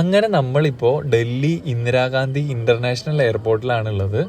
അങ്ങനെ നമ്മളിപ്പോൾ ഡൽഹി ഇന്ദിരാഗാന്ധി ഇന്റർനാഷണൽ എയർപോർട്ടിലാണുള്ളത്.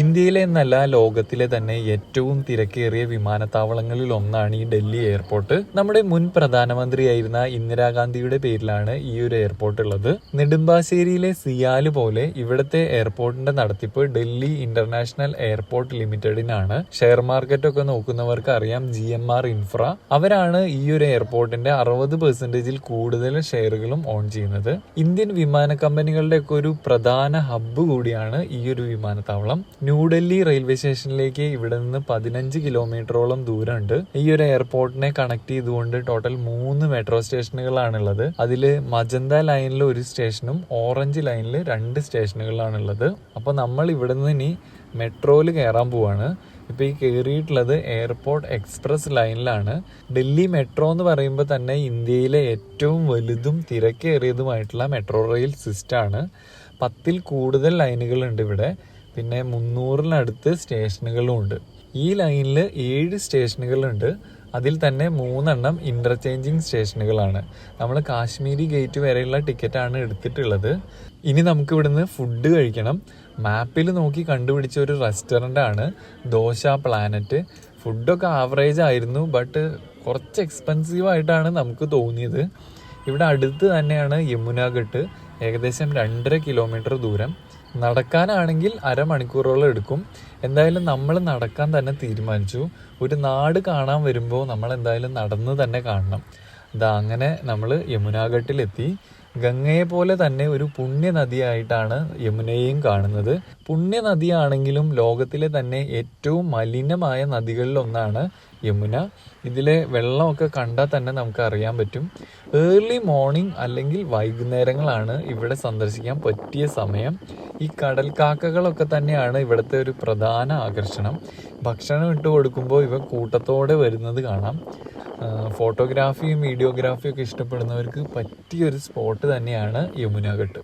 ഇന്ത്യയിലെ എന്നല്ല ലോകത്തിലെ തന്നെ ഏറ്റവും തിരക്കേറിയ വിമാനത്താവളങ്ങളിൽ ഒന്നാണ് ഈ ഡൽഹി എയർപോർട്ട്. നമ്മുടെ മുൻ പ്രധാനമന്ത്രിയായിരുന്ന ഇന്ദിരാഗാന്ധിയുടെ പേരിലാണ് ഈ ഒരു എയർപോർട്ട് ഉള്ളത് നെടുമ്പാശ്ശേരിയിലെ സിയാൽ പോലെ ഇവിടുത്തെ എയർപോർട്ടിന്റെ നടത്തിപ്പ് ഡൽഹി ഇന്റർനാഷണൽ എയർപോർട്ട് ലിമിറ്റഡിനാണ്. ഷെയർ മാർക്കറ്റ് ഒക്കെ നോക്കുന്നവർക്ക് അറിയാം ജി എം ആർ ഇൻഫ്ര. അവരാണ് ഈ ഒരു എയർപോർട്ടിന്റെ അറുപത് പെർസെന്റേജിൽ കൂടുതൽ ഷെയറുകളും ഓൺ ചെയ്യുന്നത്. ഇന്ത്യൻ വിമാന കമ്പനികളുടെ ഒക്കെ ഒരു പ്രധാന ഹബ്ബ് കൂടിയാണ് ഈ ഒരു വിമാനത്താവളം. ന്യൂഡൽഹി റെയിൽവേ സ്റ്റേഷനിലേക്ക് ഇവിടെ നിന്ന് പതിനഞ്ച് കിലോമീറ്ററോളം ദൂരമുണ്ട്. ഈ ഒരു എയർപോർട്ടിനെ കണക്ട് ചെയ്തുകൊണ്ട് ടോട്ടൽ മൂന്ന് മെട്രോ സ്റ്റേഷനുകളാണുള്ളത്. അതിൽ മജന്ത ലൈനിൽ ഒരു സ്റ്റേഷനും ഓറഞ്ച് ലൈനിൽ രണ്ട് സ്റ്റേഷനുകളാണുള്ളത്. അപ്പോൾ നമ്മൾ ഇവിടെ നിന്ന് ഇനി മെട്രോയിൽ കയറാൻ പോവാണ്. ഇപ്പോൾ ഈ കയറിയിട്ടുള്ളത് എയർപോർട്ട് എക്സ്പ്രസ് ലൈനിലാണ്. ഡൽഹി മെട്രോ എന്ന് പറയുമ്പോൾ തന്നെ ഇന്ത്യയിലെ ഏറ്റവും വലുതും തിരക്കേറിയതുമായിട്ടുള്ള മെട്രോ റെയിൽ സിസ്റ്റമാണ് പത്തിൽ കൂടുതൽ ലൈനുകളുണ്ട് ഇവിടെ. പിന്നെ മുന്നൂറിനടുത്ത് സ്റ്റേഷനുകളും ഉണ്ട് ഈ ലൈനിൽ ഏഴ് സ്റ്റേഷനുകളുണ്ട്. അതിൽ തന്നെ മൂന്നെണ്ണം ഇന്റർചേഞ്ചിങ് സ്റ്റേഷനുകളാണ്. നമ്മൾ കാശ്മീരി ഗേറ്റ് വരെയുള്ള ടിക്കറ്റാണ് എടുത്തിട്ടുള്ളത്. ഇനി നമുക്ക് ഇവിടുന്ന് ഫുഡ് കഴിക്കണം. മാപ്പിൽ നോക്കി കണ്ടുപിടിച്ച ഒരു റെസ്റ്റോറന്റ് ആണ് ദോശ പ്ലാനറ്റ്. ഫുഡൊക്കെ ആവറേജ് ആയിരുന്നു ബട്ട് കുറച്ച് എക്സ്പെൻസീവ് ആയിട്ടാണ് നമുക്ക് തോന്നിയത്. ഇവിടെ അടുത്ത് തന്നെയാണ് യമുനാഘട്ട് ഏകദേശം രണ്ടര കിലോമീറ്റർ ദൂരം. നടക്കാനാണെങ്കിൽ അരമണിക്കൂറോളം എടുക്കും. എന്തായാലും നമ്മൾ നടക്കാൻ തന്നെ തീരുമാനിച്ചു. ഒരു നാട് കാണാൻ വരുമ്പോൾ നമ്മൾ എന്തായാലും നടന്ന് തന്നെ കാണണം. ഇതാ അങ്ങനെ നമ്മൾ യമുനാഘട്ടിലെത്തി. ഗംഗയെ പോലെ തന്നെ ഒരു പുണ്യ നദിയായിട്ടാണ് യമുനയെയും കാണുന്നത്. പുണ്യ നദിയാണെങ്കിലും ലോകത്തിലെ തന്നെ ഏറ്റവും മലിനമായ നദികളിലൊന്നാണ് യമുന. ഇതിലെ വെള്ളമൊക്കെ കണ്ടാൽ തന്നെ നമുക്ക് അറിയാൻ പറ്റും. ഏർലി മോർണിംഗ് അല്ലെങ്കിൽ വൈകുന്നേരങ്ങളാണ് ഇവിടെ സന്ദർശിക്കാൻ പറ്റിയ സമയം. ഈ കടൽ കാക്കകളൊക്കെ തന്നെയാണ് ഇവിടുത്തെ ഒരു പ്രധാന ആകർഷണം. ഭക്ഷണം ഇട്ട് കൊടുക്കുമ്പോൾ ഇവ കൂട്ടത്തോടെ വരുന്നത് കാണാം. ഫോട്ടോഗ്രാഫിയും വീഡിയോഗ്രാഫിയും ഒക്കെ ഇഷ്ടപ്പെടുന്നവർക്ക് പറ്റിയൊരു സ്പോട്ട് തന്നെയാണ് യമുനാഘട്ട്.